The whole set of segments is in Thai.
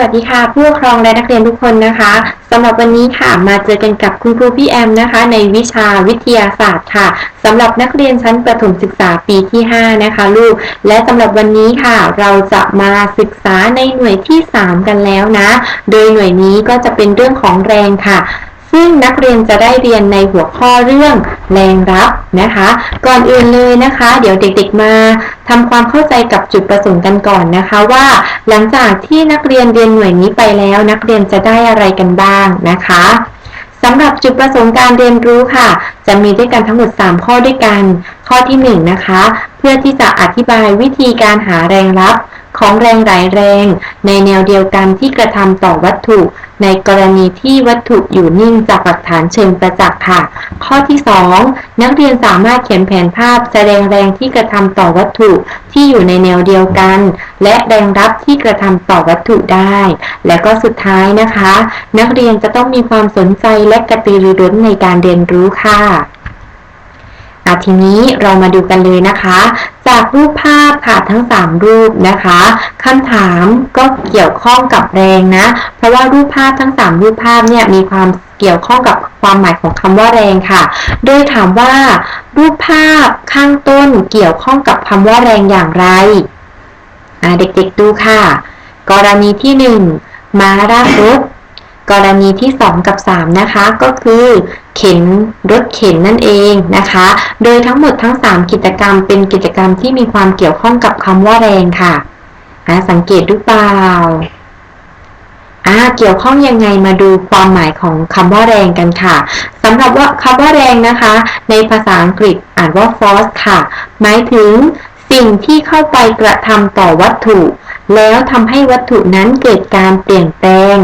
วัสดีค่ะผู้ปกครองและนักเรียนทุกคนนะคะสำหรับวันนี้ค่ะมาเจอกันกับคุณครูพี่แอมนะคะ ในวิชาวิทยาศาสตร์ค่ะสำหรับนักเรียนชั้นประถมศึกษาปีที่ 5 นะคะ ลูก และสำหรับวันนี้ค่ะ เราจะมาศึกษาในหน่วยที่ 3 กันแล้วนะ โดยหน่วยนี้ก็จะเป็นเรื่องของแรงค่ะ ซึ่งนักเรียนจะได้เรียนในหัวข้อเรื่องแรงรับนะคะ ก่อนอื่นเลยนะคะ เดี๋ยวเด็กๆมาทำความเข้าใจกับจุดประสงค์กันก่อนนะคะว่า หลังจากที่นักเรียนเรียนหน่วยนี้ไปแล้ว นักเรียนจะได้อะไรกันบ้างนะคะสำหรับจุดประสงค์การเรียนรู้ค่ะ จะมีด้วยกันทั้งหมด 3 ข้อด้วยกัน ข้อที่ 1 นะคะ เพื่อที่จะอธิบายวิธีการหาแรงรับ ของแรงหลายแรง ในแนวเดียวกันที่กระทำต่อวัตถุ ในกรณีที่วัตถุอยู่นิ่งจากหลักฐานเชิงประจักษ์ค่ะ ข้อที่ 2 นักเรียนสามารถเขียนแผนภาพแสดงแรงที่กระทำต่อวัตถุที่อยู่ในแนวเดียวกัน และแรงรับที่กระทำต่อวัตถุได้ และก็สุดท้ายนะคะ นักเรียนจะต้องมีความสนใจและกระตือรือร้นในการเรียนรู้ค่ะทีนี้เรามาดูกันเลยนะคะ จากรูปภาพค่ะทั้ง 3 รูปนะคะคำถามก็เกี่ยวข้องกับแรงนะ เพราะว่ารูปภาพทั้ง 3 รูปภาพเนี่ยมีความเกี่ยวข้องกับความหมายของคำว่าแรงค่ะ โดยถามว่า รูปภาพข้างต้นเกี่ยวข้องกับคำว่าแรงอย่างไร เด็กๆดูค่ะ กรณีที่ 1 ม้ารากรถ กรณีที่ 2 กับ 3 นะคะ ก็คือเข็นรถเข็นนั่นเองนะคะ โดยทั้งหมดทั้ง 3 กิจกรรมเป็นกิจกรรมที่มีความเกี่ยวข้องกับคำว่าแรงค่ะสังเกตหรือเปล่าอ่าเกี่ยวข้องยังไงมาดูความหมายของคำว่าแรงกันค่ะสำหรับว่าคำว่าแรงนะคะ ในภาษาอังกฤษอ่านว่า force ค่ะ หมายถึงสิ่งที่เข้าไปกระทำต่อวัตถุ แล้วทำให้วัตถุนั้นเกิดการเปลี่ยนแปลง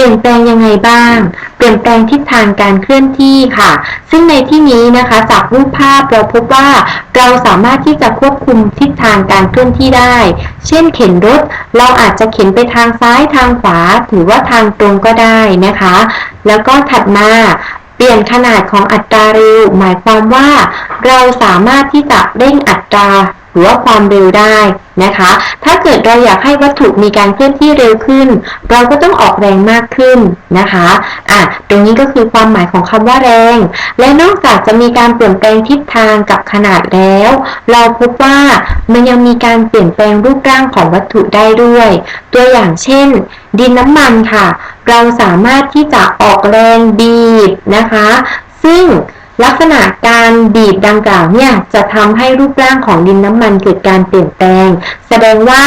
ลี่ยนแปลงยังไงบ้าง เปลี่ยนแปลงทิศทางการเคลื่อนที่ค่ะ ซึ่งในที่นี้นะคะจากรูปภาพเราพบว่าเราสามารถที่จะควบคุมทิศทางการเคลื่อนที่ได้ เช่นเข็นรถ เราอาจจะเข็นไปทางซ้ายทางขวาถือว่าทางตรงก็ได้นะคะ แล้วก็ถัดมาเปลี่ยนขนาดของอัตราเร็วหมายความว่า เราสามารถที่จะเร่งอัตรา หรือว่าความเร็วได้นะคะ ถ้าเกิดเราอยากให้วัตถุมีการเคลื่อนที่เร็วขึ้น เราก็ต้องออกแรงมากขึ้นนะคะอะตรงนี้ก็คือความหมายของคำว่าแรง และนอกจากจะมีการเปลี่ยนแปลงทิศทางกับขนาดแล้ว เราพบว่ามันยังมีการเปลี่ยนแปลงรูปร่างของวัตถุได้ด้วย ตัวอย่างเช่น ดินน้ำมันค่ะ เราสามารถที่จะออกแรงบีบนะคะ ซึ่ง ลักษณะการบีบดังกล่าวเนี่ยจะทำให้รูปร่างของดินน้ำมันเกิดการเปลี่ยนแปลง แสดงว่า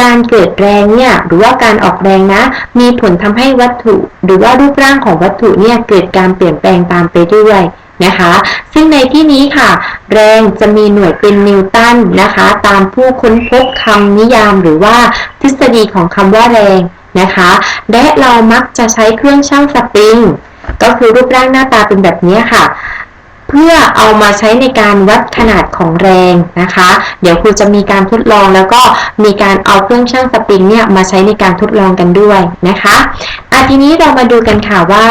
การเกิดแรงเนี่ยหรือว่าการออกแรงนะ มีผลทำให้วัตถุ หรือว่ารูปร่างของวัตถุเนี่ยเกิดการเปลี่ยนแปลงตามไปด้วยนะคะ ซึ่งในที่นี้ค่ะ แรงจะมีหน่วยเป็นนิวตันนะคะ ตามผู้ค้นพบคำนิยามหรือว่าทฤษฎีของคำว่าแรงนะคะ และเรามักจะใช้เครื่องชั่งสปริง ก็คือรูปร่างหน้าตาเป็นแบบนี้ค่ะ เพื่อเอามาใช้ในการวัดขนาดของแรงนะคะ เดี๋ยวครูจะมีการทดลองแล้วก็มีการเอาเครื่องชั่งสปริงเนี่ยมาใช้ในการทดลองกันด้วยนะคะอาทีนี้เรามาดูกันค่ะว่า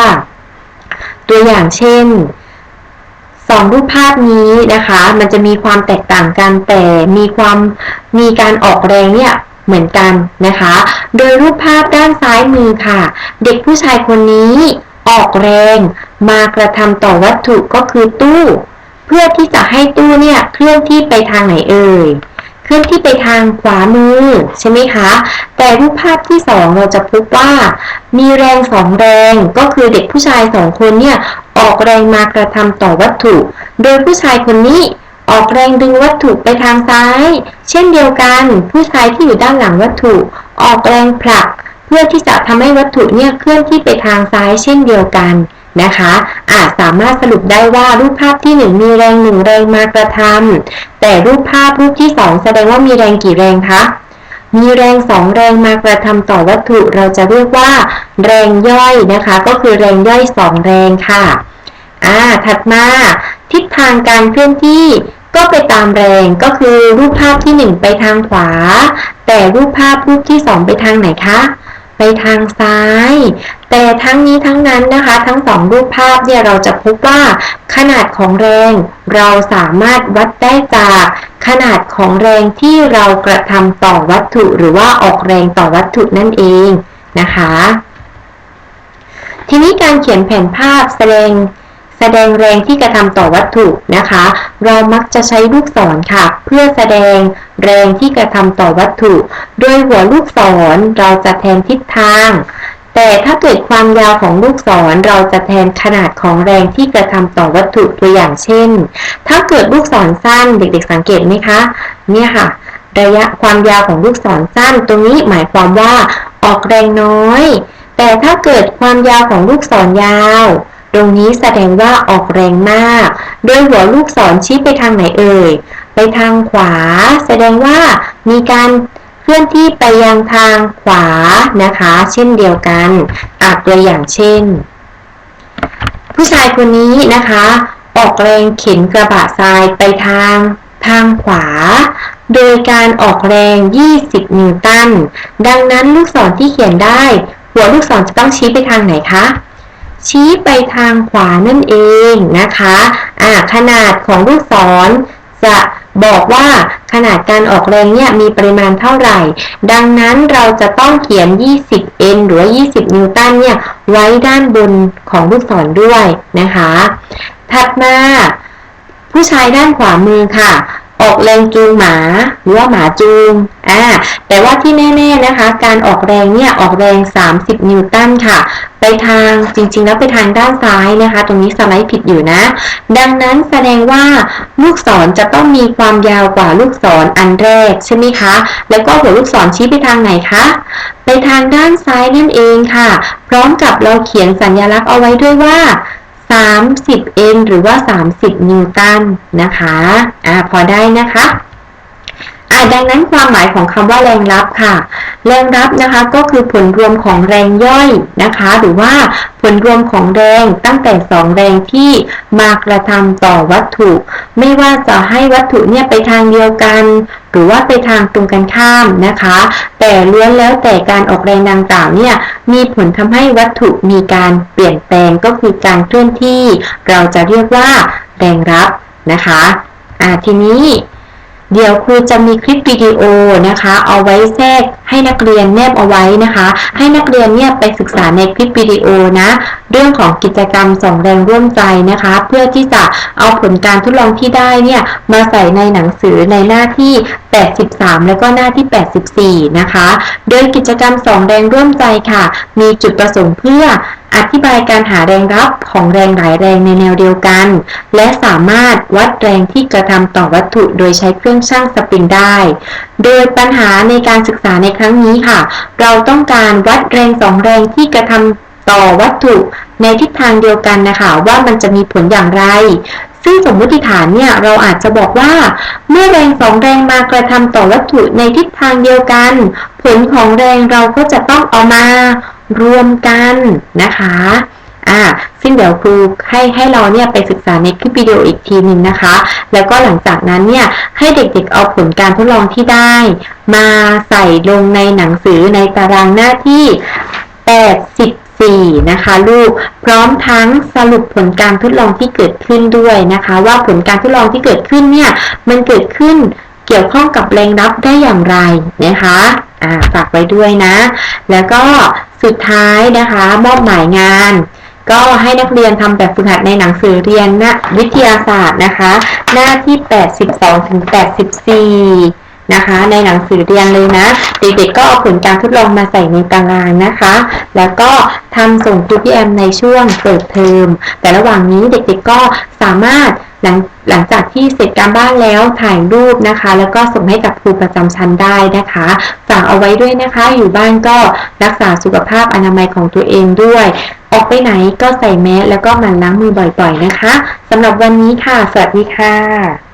ตัวอย่างเช่นสองรูปภาพนี้นะคะ มันจะมีความแตกต่างกันแต่มีความมีการออกแรงเนี่ยเหมือนกันนะคะ โดยรูปภาพด้านซ้ายมือค่ะ เด็กผู้ชายคนนี้ออกแรง มากระทำต่อวัตถุก็คือตู้ เพื่อที่จะให้ตู้เนี่ยเคลื่อนที่ไปทางไหนเอ่ยเคลื่อนที่ไปทางขวามือใช่ไหมคะ แต่รูปภาพที่สองเราจะพบว่า มีแรงสองแรงก็คือเด็กผู้ชายสองคนเนี่ยออกแรงมากระทำต่อวัตถุ โดยผู้ชายคนนี้ออกแรงดึงวัตถุไปทางซ้าย เช่นเดียวกัน ผู้ชายที่อยู่ด้านหลังวัตถุ ออกแรงผลัก เพื่อที่จะทำให้วัตถุเนี่ยเคลื่อนที่ไปทางซ้ายเช่นเดียวกัน นะคะอาจสามารถสรุปได้ว่ารูปภาพที่ 1 มีแรงหนึ่งแรงมากระทำแต่รูปภาพรูปที่ 2 แสดงว่ามีแรงกี่แรงคะมีแรงสองแรงมากระทำต่อวัตถุเราจะเรียกว่า แรงย่อยนะคะ ก็คือแรงย่อยสองแรงค่ะอ่าถัดมาทิศทางการเคลื่อนที่ก็ไปตามแรงก็คือรูปภาพที่ 1 ไปทางขวา แต่รูปภาพรูปที่ 2 ไปทางไหนคะ ไปทางซ้าย แต่ทั้งนี้ทั้งนั้นนะคะ ทั้งสองรูปภาพเนี่ยเราจะพบว่าขนาดของแรงเราสามารถวัดได้จากขนาดของแรงที่เรากระทำต่อวัตถุหรือว่าออกแรงต่อวัตถุนั่นเองนะคะ ทีนี้การเขียนแผนภาพแสดงแสดงแรงที่กระทำต่อวัตถุนะคะ เรามักจะใช้ลูกศรค่ะ เพื่อแสดงแรงที่กระทำต่อวัตถุ โดยหัวลูกศรเราจะแทนทิศทาง แต่ถ้าเกิดความยาวของลูกศรเราจะแทนขนาดของแรงที่กระทำต่อวัตถุตัวอย่างเช่น ถ้าเกิดลูกศรสั้นเด็กๆสังเกตไหมคะ เนี่ยค่ะ ระยะความยาวของลูกศรสั้น ตรงนี้หมายความว่าออกแรงน้อย แต่ถ้าเกิดความยาวของลูกศรยาว ตรงนี้แสดงว่าออกแรงมาก โดยหัวลูกศรชี้ไปทางไหนเอ่ย ไปทางขวา แสดงว่ามีการ เคลื่อนที่ไปยังทางขวานะคะ เช่นเดียวกันอาจตัวอย่างเช่น ผู้ชายคนนี้นะคะ ออกแรงเข็นกระบะทรายไปทางทางขวา โดยการออกแรง 20 นิวตัน ดังนั้นลูกศรที่เขียนได้ หัวลูกศรจะต้องชี้ไปทางไหนคะชี้ไปทางขวานั่นเองนะคะอ่าขนาดของลูกศร จะบอกว่าขนาดการออกแรงเนี่ยมีปริมาณเท่าไหร่ ดังนั้นเราจะต้องเขียน 20 n หรือว่า20 นิวตันเนี่ย ไว้ด้านบนของลูกศรด้วยนะคะ ถัดมา ผู้ชายด้านขวามือค่ะ ออกแรงจูงหมาหรือว่าหมาจูงอ่าแต่ว่าที่แน่ ๆนะคะ การออกแรงเนี่ย ออกแรง 30 นิวตันค่ะ ไปทางจริงๆแล้วไปทางด้านซ้ายนะคะ ตรงนี้สไลด์ผิดอยู่นะ ดังนั้นแสดงว่าลูกศรจะต้องมีความยาวกว่าลูกศรออันแรกใช่ไหมคะ แล้วก็หัวลูกศรชี้ไปทางไหนคะ ไปทางด้านซ้ายนั่นเองค่ะ พร้อมกับเราเขียนสัญลักษณ์เอาไว้ด้วยว่า 30 n หรือว่า 30 นิวตันนะคะ อ่าพอได้นะคะ ดังนั้นความหมายของคำว่าแรงรับค่ะ แรงรับนะคะก็คือผลรวมของแรงย่อยนะคะ หรือว่าผลรวมของแรงตั้งแต่2แรงที่มากระทำต่อวัตถุ ไม่ว่าจะให้วัตถุเนี่ยไปทางเดียวกัน หรือว่าไปทางตรงกันข้ามนะคะ แต่ล้วนแล้วแต่การออกแรงดังกล่าวเนี่ยมีผลทำให้วัตถุมีการเปลี่ยนแปลงก็คือการเคลื่อนที่ เราจะเรียกว่าแรงรับนะคะ อ่าทีนี้ เดี๋ยวครูจะมีคลิปวิดีโอนะคะ เอาไว้แทรกให้นักเรียนแนบเอาไว้นะคะ ให้นักเรียนเนี่ยไปศึกษาในคลิปวิดีโอนะ เรื่องของกิจกรรมสองแรงร่วมใจนะคะ เพื่อที่จะเอาผลการทดลองที่ได้เนี่ยมาใส่ในหนังสือในหน้าที่ 83 แล้วก็หน้าที่ 84 นะคะ โดยกิจกรรมสองแรงร่วมใจค่ะ มีจุดประสงค์เพื่อ อธิบายการหาแรงรับของแรงหลายแรงในแนวเดียวกัน และสามารถวัดแรงที่กระทำต่อวัตถุโดยใช้เครื่องชั่งสปริงได้ โดยปัญหาในการศึกษาในครั้งนี้ค่ะ เราต้องการวัดแรงสองแรงที่กระทำต่อวัตถุในทิศทางเดียวกันนะคะว่ามันจะมีผลอย่างไร ซึ่งสมมติฐานเนี่ยเราอาจจะบอกว่า เมื่อแรงสองแรงมากระทำต่อวัตถุในทิศทางเดียวกัน ผลของแรงเราก็จะต้องเอามา รวมกันนะคะอ่าซึ่งเดี๋ยวครูให้ให้เราเนี่ยไปศึกษาในคลิปวิดีโออีกทีหนึ่งนะคะ แล้วก็หลังจากนั้นเนี่ยให้เด็กๆเอาผลการทดลองที่ได้ มาใส่ลงในหนังสือในตารางหน้าที่84นะคะลูกพร้อมทั้งสรุปผลการทดลองที่เกิดขึ้นด้วยนะคะ ว่าผลการทดลองที่เกิดขึ้นเนี่ยมันเกิดขึ้นเกี่ยวข้องกับแรงรับได้อย่างไรนะคะอ่าฝากไว้ด้วยนะ แล้วก็ สุดท้ายนะคะ มอบหมายงาน ก็ให้นักเรียนทำแบบฝึกหัดในหนังสือเรียนนะวิทยาศาสตร์นะคะ หน้าที่ 82ถึง84 นะคะ ในหนังสือเรียนเลยนะ เด็กๆก็เอาผลการทดลองมาใส่ในตารางนะคะ แล้วก็ทำส่งครูพี่แอมในช่วงเปิดเทอม แต่ระหว่างนี้เด็กๆก็สามารถหลังหลังจากที่เสร็จการบ้านแล้วถ่ายรูปนะคะ แล้วก็ส่งให้กับครูประจำชั้นได้นะคะากเอาไว้ด้วยนะคะ อยู่บ้านก็รักษาสุขภาพอนามัยของตัวเองด้วย ออกไปไหนก็ใส่แมสแล้วก็หมั่นล้างมือบ่อยๆนะคะสำหรับวันนี้ค่ะ สวัสดีค่ะ